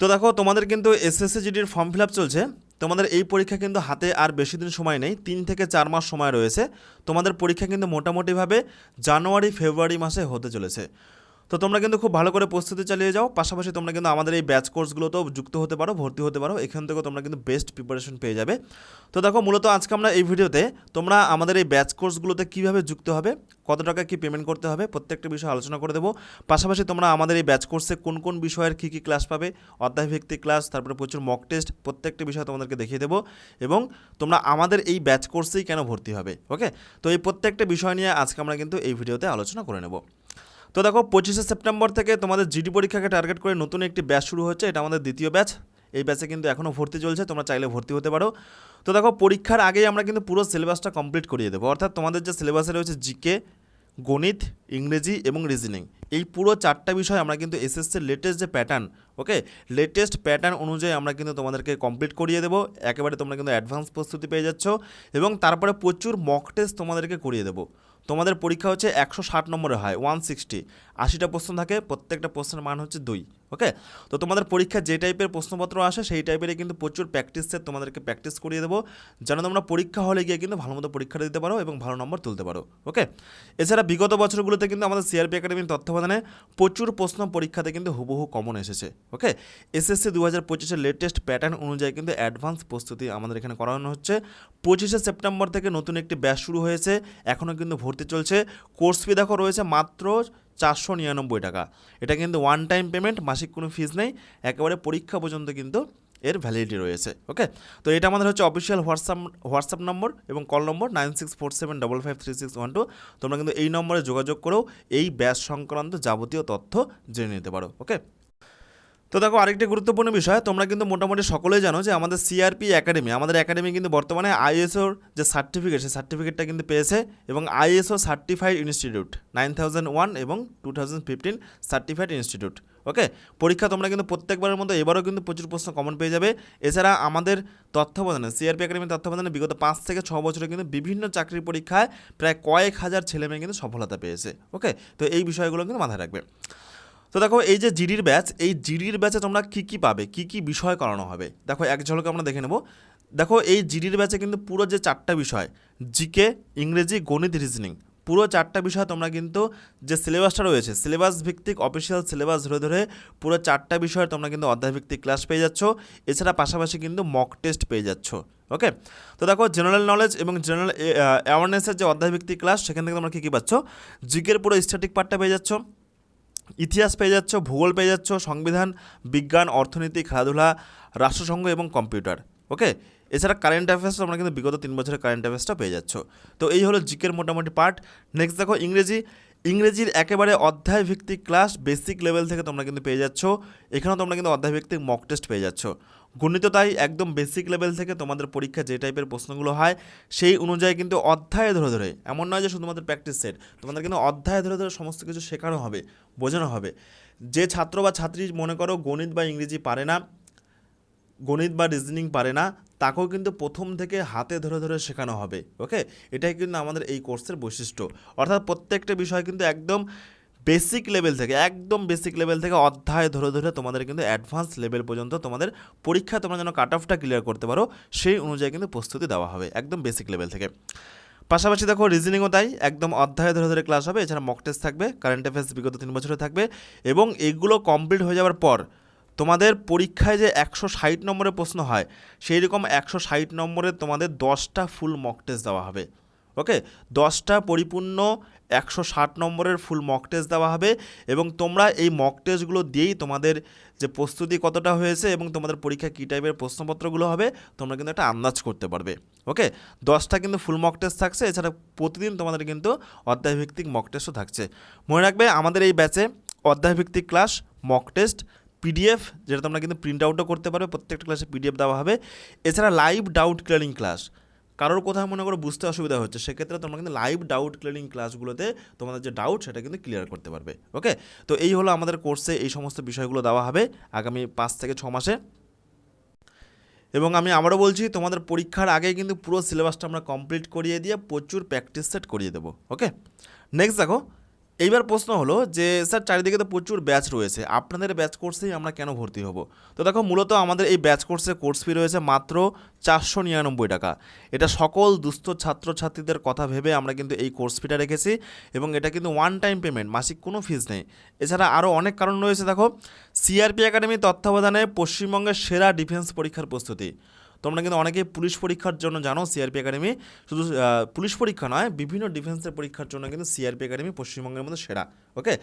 তো দেখো, তোমাদের কিন্তু এসএসসি জিডির ফর্ম ফিল আপ চলছে। তোমাদের এই পরীক্ষা কিন্তু হাতে আর বেশি দিন সময় নেই, তিন থেকে চার মাস সময় রয়েছে। তোমাদের পরীক্ষা কিন্তু মোটামুটিভাবে জানুয়ারি, ফেব্রুয়ারি মাসে হতে চলেছে। তো তোমরা কিন্তু খুব ভালো করে প্রস্তুতি চালিয়ে যাও। পাশাপাশি তোমরা কিন্তু আমাদের এই ব্যাচ কোর্সগুলোতেও যুক্ত হতে পারো, ভর্তি হতে পারো। এখান থেকেও তোমরা কিন্তু বেস্ট প্রিপারেশন পেয়ে যাবে। তো দেখো, মূলত আজকে আমরা এই ভিডিওতে তোমরা আমাদের এই ব্যাচ কোর্সগুলোতে কীভাবে যুক্ত হবে, কত টাকা কি পেমেন্ট করতে হবে, প্রত্যেকটা বিষয় আলোচনা করে দেবো। পাশাপাশি তোমরা আমাদের এই ব্যাচ কোর্সে কোন কোন বিষয়ের কী কী ক্লাস পাবে, অধ্যায়ভিত্তিক ক্লাস তারপরে প্রচুর মক টেস্ট প্রত্যেকটা বিষয় তোমাদেরকে দেখিয়ে দেবো। এবং তোমরা আমাদের এই ব্যাচ কোর্সেই কেন ভর্তি হবে ওকে তো এই প্রত্যেকটা বিষয় নিয়ে আজকে আমরা কিন্তু এই ভিডিওতে আলোচনা করে নেব। তো দেখো, পঁচিশে সেপ্টেম্বর থেকে তোমাদের জিডি পরীক্ষাকে টার্গেট করে নতুন একটি ব্যাচ শুরু হচ্ছে। এটা আমাদের দ্বিতীয় ব্যাচ এই ব্যাচে কিন্তু এখনও ভর্তি চলছে, তোমরা চাইলে ভর্তি হতে পারো। তো দেখো, পরীক্ষার আগেই আমরা কিন্তু পুরো সিলেবাসটা কমপ্লিট করিয়ে দেবো। অর্থাৎ তোমাদের যে সিলেবাসে রয়েছে জিকে গণিত, ইংরেজি এবং রিজনিং এই পুরো চারটা বিষয় আমরা কিন্তু এসএসসির লেটেস্ট যে প্যাটার্ন ওকে লেটেস্ট প্যাটার্ন অনুযায়ী আমরা কিন্তু তোমাদেরকে কমপ্লিট করিয়ে দেবো। একেবারে তোমরা কিন্তু অ্যাডভান্স প্রস্তুতি পেয়ে যাচ্ছ এবং তারপরে প্রচুর মক টেস্ট তোমাদেরকে করিয়ে দেবো। তোমাদের পরীক্ষা হচ্ছে একশো ষাট নম্বরে হয় ওয়ান সিক্সটি আশিটা প্রশ্ন থাকে, প্রত্যেকটা প্রশ্নের মান হচ্ছে দুই। ওকে তো তোমাদের পরীক্ষা যে টাইপের প্রশ্নপত্র আসে, সেই টাইপেরই কিন্তু প্রচুর প্র্যাকটিস সেট তোমাদেরকে প্র্যাকটিস করিয়ে দেবো। যেন তোমরা পরীক্ষা হলে গিয়ে কিন্তু ভালো মতো পরীক্ষাটা দিতে পারো এবং ভালো নম্বর তুলতে পারো। ওকে এছাড়া বিগত বছরগুলোতে কিন্তু আমাদের সিআরপি একাডেমির তত্ত্বাবধানে প্রচুর প্রশ্ন পরীক্ষাতে কিন্তু হুবহু কমন এসেছে। ওকে এসএসসি দু হাজার পঁচিশের লেটেস্ট প্যাটার্ন অনুযায়ী কিন্তু অ্যাডভান্স প্রস্তুতি আমাদের এখানে করানো হচ্ছে। পঁচিশে সেপ্টেম্বর থেকে নতুন একটি ব্যাচ শুরু হয়েছে, এখনও কিন্তু ভর্তি চলছে। কোর্স ফি দেখো রয়েছে মাত্র চারশো নিরানব্বই টাকা। এটা কিন্তু ওয়ান টাইম পেমেন্ট মাসিক কোনো ফিজ নেই, একেবারে পরীক্ষা পর্যন্ত কিন্তু এর ভ্যালিডিটি রয়েছে ওকে তো এটা আমাদের হচ্ছে অফিসিয়াল হোয়াটসঅ্যাপ হোয়াটসঅ্যাপ নম্বর এবং call number nine six four seven double five three six one two তোমরা কিন্তু এই নম্বরে যোগাযোগ করেও এই ব্যাস সংক্রান্ত যাবতীয় তথ্য জেনে নিতে পারো ওকে তো দেখো, আরেকটি গুরুত্বপূর্ণ বিষয়, তোমরা কিন্তু মোটামুটি সকলেই জানো যে আমাদের সিআরপি একাডেমি আমাদের একাডেমি কিন্তু বর্তমানে আইএসওর যে সার্টিফিকেট সেই সার্টিফিকেটটা কিন্তু পেয়েছে এবং ISO certified institute nine thousand one এবং two thousand fifteen certified institute okay পরীক্ষা তোমরা কিন্তু প্রত্যেকবারের মতো এবারও কিন্তু প্রচুর প্রশ্ন কমন পেয়ে যাবে। এছাড়া আমাদের তত্ত্বাবধানে সিআরপি একাডেমির তত্ত্বাবধানে বিগত পাঁচ থেকে ছ বছরে কিন্তু বিভিন্ন চাকরির পরীক্ষায় প্রায় কয়েক হাজার ছেলেমেয়ে কিন্তু সফলতা পেয়েছে ওকে তো এই বিষয়গুলো কিন্তু মাথায় রাখবে। তো দেখো, এই যে জিডির ব্যাচ, এই জিডির ব্যাচে তোমরা কী কী পাবে? কী কী বিষয় করানো হবে? দেখো, এক ঝলকে আমরা দেখে নেব। দেখো, এই জিডির ব্যাচে কিন্তু পুরো যে চারটা বিষয় জিকে ইংরেজি, গণিত রিজনিং পুরো চারটা বিষয় তোমরা কিন্তু যে সিলেবাসটা রয়েছে সিলেবাস ভিত্তিক অফিসিয়াল সিলেবাস ধরে ধরে পুরো চারটা বিষয়ে তোমরা কিন্তু অধ্যায়ভিত্তিক ক্লাস পেয়ে যাচ্ছ। এছাড়া পাশাপাশি কিন্তু মক টেস্ট পেয়ে যাচ্ছ ওকে তো দেখো জেনারেল নলেজ এবং জেনারেল অ্যাওয়ারনেসের যে অধ্যায়ভিত্তিক ক্লাস সেখান থেকে তোমরা কী কী পাচ্ছ? জিকের পুরো স্ট্যাটিক পার্টটা পেয়ে যাচ্ছ। ইতিহাস পেয়ে যাচ্ছ, ভূগোল পেয়ে যাচ্ছ, সংবিধান, বিজ্ঞান, অর্থনীতি, খেলাধুলা, রাষ্ট্রসংঘ এবং কম্পিউটার, ওকে? এছাড়া কারেন্ট অ্যাফেয়ার্স তোমরা কিন্তু বিগত তিন বছরের কারেন্ট অ্যাফেয়ার্সটা পেয়ে যাচ্ছ। তো এই হলো জিকের মোটামুটি পার্ট নেক্সট দেখো ইংরেজি। ইংরেজির একেবারে অধ্যায় ভিত্তিক ক্লাস বেসিক লেভেল থেকে তোমরা কিন্তু পেয়ে যাচ্ছ। এখানেও তোমরা কিন্তু অধ্যায় ভিত্তিক মক টেস্ট পেয়ে যাচ্ছ। গণিত তাই একদম বেসিক লেভেল থেকে তোমাদের পরীক্ষা যে টাইপের প্রশ্নগুলো হয়, সেই অনুযায়ী কিন্তু অধ্যায়ে ধরে ধরে, এমন নয় যে শুধুমাত্র প্র্যাকটিস সেট তোমাদের কিন্তু অধ্যায়ে ধরে ধরে সমস্ত কিছু শেখানো হবে, বোঝানো হবে। যে ছাত্র বা ছাত্রী মনে করো গণিত বা ইংরেজি পারে না, গণিত বা রিজনিং পারে না, তাকেও কিন্তু প্রথম থেকে হাতে ধরে ধরে শেখানো হবে ওকে এটাই কিন্তু আমাদের এই কোর্সের বৈশিষ্ট্য। অর্থাৎ প্রত্যেকটা বিষয় কিন্তু একদম বেসিক লেভেল থেকে, একদম বেসিক লেভেল থেকে অধ্যায় ধরে ধরে তোমাদের কিন্তু অ্যাডভান্স লেভেল পর্যন্ত তোমাদের পরীক্ষা তোমরা যেন কাট অফটা ক্লিয়ার করতে পারো, সেই অনুযায়ী কিন্তু প্রস্তুতি দেওয়া হবে একদম বেসিক লেভেল থেকে। পাশাপাশি দেখো রিজনিংও তাই, একদম অধ্যায় ধরে ধরে ক্লাস হবে, এছাড়া মক টেস্ট থাকবে কারেন্ট অ্যাফেয়ার্স বিগত তিন বছরে থাকবে, এবং এগুলো কমপ্লিট হয়ে যাওয়ার পর তোমাদের পরীক্ষায় যে একশো ষাট নম্বরের প্রশ্ন হয়, সেই রকম একশো ষাট নম্বরের তোমাদের দশটা ফুল মক টেস্ট দেওয়া হবে। ওকে দশটা পরিপূর্ণ একশো ষাট নম্বরের ফুল মক টেস্ট দেওয়া হবে এবং তোমরা এই মক টেস্টগুলো দিয়েই তোমাদের যে প্রস্তুতি কতটা হয়েছে এবং তোমাদের পরীক্ষা কী টাইপের প্রশ্নপত্রগুলো হবে, তোমরা কিন্তু একটা আন্দাজ করতে পারবে। ওকে দশটা কিন্তু ফুল মক টেস্ট থাকছে, এছাড়া প্রতিদিন তোমাদের কিন্তু অধ্যায়ভিত্তিক মক টেস্টও থাকছে। মনে রাখবে, আমাদের এই ব্যাচে অধ্যায়ভিত্তিক ক্লাস মক টেস্ট পিডিএফ যেটা তোমরা কিন্তু প্রিন্ট আউটও করতে পারবে, প্রত্যেকটা ক্লাসে পিডিএফ দেওয়া হবে। এছাড়া লাইভ ডাউট ক্লিয়ারিং ক্লাস কারোর কোথায় মনে করো বুঝতে অসুবিধা হচ্ছে, সেক্ষেত্রে তোমরা কিন্তু লাইভ ডাউট ক্লিয়ারিং ক্লাসগুলোতে তোমাদের যে ডাউট সেটা কিন্তু ক্লিয়ার করতে পারবে ওকে তো এই হলো আমাদের কোর্সে এই সমস্ত বিষয়গুলো দেওয়া হবে আগামী পাঁচ থেকে ছ মাসে। এবং আমি আবারও বলছি, তোমাদের পরীক্ষার আগে কিন্তু পুরো সিলেবাসটা আমরা কমপ্লিট করিয়ে দিয়ে প্রচুর প্র্যাকটিস সেট করিয়ে দেবো ওকে নেক্সট দেখো এইবার প্রশ্ন হলো যে, স্যার, চারিদিকে তো প্রচুর ব্যাচ রয়েছে। আপনাদের ব্যাচ কোর্সেই আমরা কেন ভর্তি হব? তো দেখো, মূলত আমাদের এই ব্যাচ কোর্সে কোর্স ফি রয়েছে মাত্র চারশো নিরানব্বই টাকা। এটা সকল দুস্থ ছাত্রছাত্রীদের কথা ভেবে আমরা কিন্তু এই কোর্স ফিটা রেখেছি এবং এটা কিন্তু ওয়ান টাইম পেমেন্ট মাসিক কোনো ফিস নেই। এছাড়া আরও অনেক কারণ রয়েছে, দেখো। সিআরপি একাডেমি তত্ত্বাবধানে পশ্চিমবঙ্গের সেরা ডিফেন্স পরীক্ষার প্রস্তুতি। তোমরা কিন্তু অনেকেই পুলিশ পরীক্ষার জন্য জানো সিআরপি একাডেমি শুধু পুলিশ পরীক্ষা নয়, বিভিন্ন ডিফেন্সের পরীক্ষার জন্য কিন্তু সিআরপি একাডেমি পশ্চিমবঙ্গের মধ্যে সেরা ওকে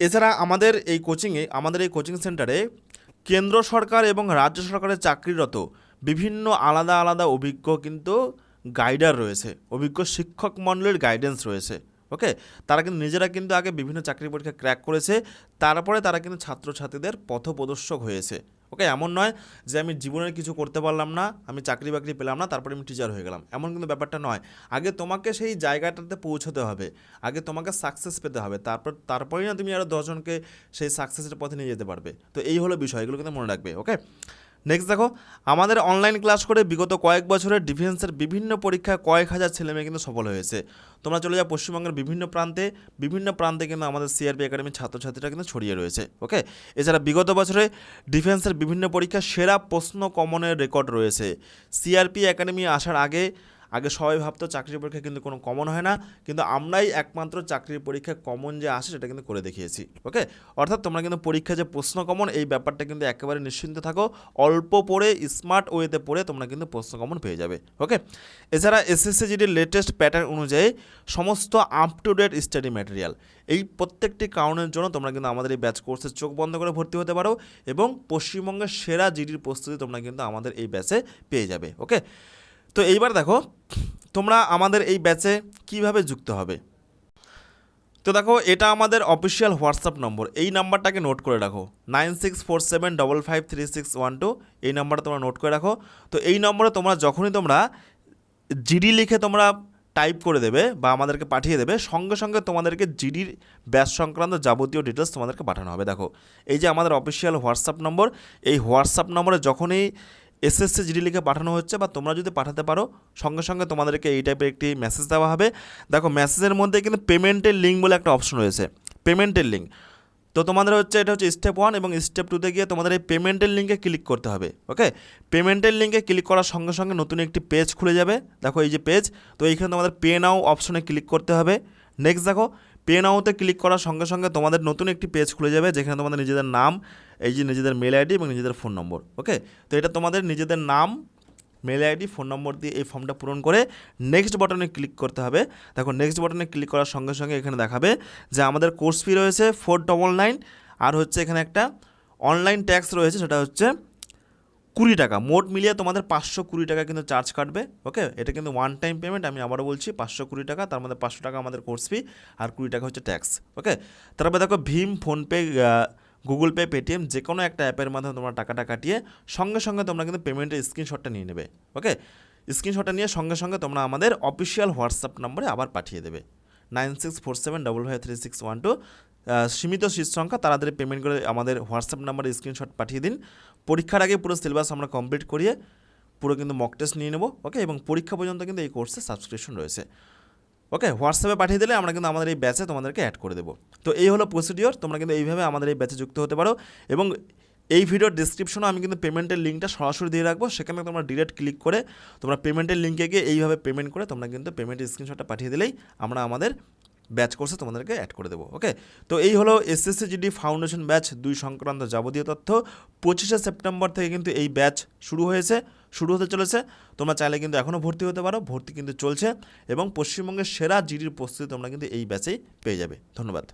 এছাড়া আমাদের এই কোচিংয়ে আমাদের এই কোচিং সেন্টারে কেন্দ্র সরকার এবং রাজ্য সরকারের চাকরিরত বিভিন্ন আলাদা আলাদা অভিজ্ঞ কিন্তু গাইডার রয়েছে, অভিজ্ঞ শিক্ষক মণ্ডলীর গাইডেন্স রয়েছে ওকে তারা কিন্তু নিজেরা কিন্তু আগে বিভিন্ন চাকরি পরীক্ষা ক্র্যাক করেছে, তারপরে তারা কিন্তু ছাত্রছাত্রীদের পথপ্রদর্শক হয়েছে। ওকে এমন নয় যে আমি জীবনের কিছু করতে পারলাম না, আমি চাকরি বাকরি পেলাম না, তারপরে আমি টিচার হয়ে গেলাম। এমন কিন্তু ব্যাপারটা নয়। আগে তোমাকে সেই জায়গাটাতে পৌঁছতে হবে। আগে তোমাকে সাকসেস পেতে হবে। তারপর, তারপরেই না তুমি আরও দশজনকে সেই সাকসেসের পথে নিয়ে যেতে পারবে। তো এই হলো বিষয়, এগুলো কিন্তু মনে রাখবে ওকে নেক্সট দেখো, আমাদের অনলাইন ক্লাস করে বিগত কয়েক বছরে ডিফেন্সের বিভিন্ন পরীক্ষায় কয়েক হাজার ছেলেমেয়ে কিন্তু সফল হয়েছে। তোমরা চলে যাও পশ্চিমবঙ্গের বিভিন্ন প্রান্তে বিভিন্ন প্রান্তে কিন্তু আমাদের সিআরপি একাডেমির ছাত্রছাত্রীরা কিন্তু ছড়িয়ে রয়েছে ওকে এছাড়া বিগত বছরে ডিফেন্সের বিভিন্ন পরীক্ষায় সেরা প্রশ্ন কমনের রেকর্ড রয়েছে। সিআরপি একাডেমি আসার আগে আগে সবাই ভাবতো চাকরির পরীক্ষা কিন্তু কোনো কমন হয় না, কিন্তু আমরাই একমাত্র চাকরির পরীক্ষায় কমন যে আসে সেটা কিন্তু করে দেখিয়েছি ওকে অর্থাৎ তোমরা কিন্তু পরীক্ষা যে প্রশ্ন কমন এই ব্যাপারটা কিন্তু একেবারে নিশ্চিন্ত থাকো, অল্প পড়ে স্মার্ট ওয়েতে পড়ে তোমরা কিন্তু প্রশ্ন কমন পেয়ে যাবে ওকে এছাড়া এসএসসি জিডির লেটেস্ট প্যাটার্ন অনুযায়ী সমস্ত up to date study material এই প্রত্যেকটি কারণের জন্য তোমরা কিন্তু আমাদের এই ব্যাচ কোর্সে চোখ বন্ধ করে ভর্তি হতে পারো এবং পশ্চিমবঙ্গের সেরা জিডির প্রস্তুতি তোমরা কিন্তু আমাদের এই ব্যাচে পেয়ে যাবে ওকে তো এইবার দেখো, তোমরা আমাদের এই ব্যাচে কীভাবে যুক্ত হবে? তো দেখো, এটা আমাদের অফিসিয়াল হোয়াটসঅ্যাপ নম্বর। এই নাম্বারটাকে নোট করে রাখো। Nine six four seven double five three six one two এই নাম্বারটা তোমরা নোট করে রাখো। তো এই নম্বরে তোমরা যখনই তোমরা জিডি লিখে তোমরা টাইপ করে দেবে বা আমাদেরকে পাঠিয়ে দেবে, সঙ্গে সঙ্গে তোমাদেরকে জিডির ব্যাস সংক্রান্ত যাবতীয় ডিটেলস তোমাদেরকে পাঠানো হবে। দেখো, এই যে আমাদের অফিসিয়াল হোয়াটসঅ্যাপ নম্বর, এই হোয়াটসঅ্যাপ নম্বরে যখনই এসএসসি জিডি লিখে পাঠানো হচ্ছে বা তোমরা যদি পাঠাতে পারো, সঙ্গে সঙ্গে তোমাদেরকে এই টাইপের একটি মেসেজ দেওয়া হবে। দেখো মেসেজের মধ্যে কিন্তু পেমেন্টের লিঙ্ক বলে একটা অপশন রয়েছে। পেমেন্টের লিঙ্ক তো তোমাদের হচ্ছে, এটা হচ্ছে স্টেপ ওয়ান এবং স্টেপ টুতে গিয়ে তোমাদের এই পেমেন্টের লিঙ্কে ক্লিক করতে হবে ওকে পেমেন্টের লিঙ্কে ক্লিক করার সঙ্গে সঙ্গে নতুন একটি পেজ খুলে যাবে। দেখো, এই যে পেজ তো এইখানে তোমাদের পে নাও অপশনে ক্লিক করতে হবে। নেক্সট দেখো পে নাওতে ক্লিক করার সঙ্গে সঙ্গে তোমাদের নতুন একটি পেজ খুলে যাবে, যেখানে তোমাদের নিজেদের নাম এই যে নিজেদের মেল আইডি এবং নিজেদের ফোন নম্বর ওকে তো এটা তোমাদের নিজেদের নাম মেল আইডি ফোন নম্বর দিয়ে এই ফর্মটা পূরণ করে নেক্সট বাটনে ক্লিক করতে হবে। দেখো নেক্সট বাটনে ক্লিক করার সঙ্গে সঙ্গে এখানে দেখাবে যে আমাদের কোর্স ফি রয়েছে ফোর ডবল নাইন আর হচ্ছে এখানে একটা অনলাইন ট্যাক্স রয়েছে, সেটা হচ্ছে কুড়ি টাকা। মোট মিলিয়ে তোমাদের পাঁচশো কুড়ি টাকা কিন্তু চার্জ কাটবে ওকে এটা কিন্তু ওয়ান টাইম পেমেন্ট আমি আবারও বলছি, পাঁচশো কুড়ি টাকা, তার মধ্যে পাঁচশো টাকা আমাদের কোর্স ফি আর কুড়ি টাকা হচ্ছে ট্যাক্স ওকে তারপরে দেখো ভীম ফোনপে গুগল পে পেটিএম যে কোনো একটা অ্যাপের মাধ্যমে তোমরা টাকাটা কাটিয়ে সঙ্গে সঙ্গে তোমরা কিন্তু পেমেন্টের স্ক্রিনশটটা নিয়ে নেবে ওকে স্ক্রিনশটটা নিয়ে সঙ্গে সঙ্গে তোমরা আমাদের অফিসিয়াল হোয়াটসঅ্যাপ নম্বরে আবার পাঠিয়ে দেবে। Nine six four seven double five three six one two সীমিত সিট সংখ্যা, তাড়াতাড়ি পেমেন্ট করে আমাদের হোয়াটসঅ্যাপ নাম্বারে স্ক্রিনশট পাঠিয়ে দিন। পরীক্ষার আগে পুরো সিলেবাস আমরা কমপ্লিট করিয়ে পুরো কিন্তু মক টেস্ট নিয়ে নেব ওকে এবং পরীক্ষা পর্যন্ত কিন্তু এই কোর্সে সাবস্ক্রিপশন রয়েছে। ওকে হোয়াটসঅ্যাপে পাঠিয়ে দিলে আমরা কিন্তু আমাদের এই ব্যাচে তোমাদেরকে অ্যাড করে দেবো। তো এই হলো প্রসিডিওর তোমরা কিন্তু এইভাবে আমাদের এই ব্যাচে যুক্ত হতে পারো এবং এই ভিডিওর ডিসক্রিপশনে আমি কিন্তু পেমেন্টের লিঙ্কটা সরাসরি দিয়ে রাখব, সেখানে তোমরা ডিরেক্ট ক্লিক করে তোমরা পেমেন্টের লিঙ্কে গিয়ে এইভাবে পেমেন্ট করে তোমরা কিন্তু পেমেন্টের স্ক্রিনশটটা পাঠিয়ে দিলেই আমরা আমাদের ব্যাচ কোর্সে তোমাদেরকে অ্যাড করে দেবো ওকে তো এই হলো এসএসসি জিডি ফাউন্ডেশন ব্যাচ দুই সংক্রান্ত যাবতীয় তথ্য। পঁচিশে সেপ্টেম্বর থেকে কিন্তু এই ব্যাচ শুরু হয়েছে, শুরু হতে চলেছে। তোমরা চাইলে কিন্তু এখনও ভর্তি হতে পারো, ভর্তি কিন্তু চলছে এবং পশ্চিমবঙ্গের সেরা জিডির প্রস্তুতি তোমরা কিন্তু এই ব্যাচেই পেয়ে যাবে। ধন্যবাদ।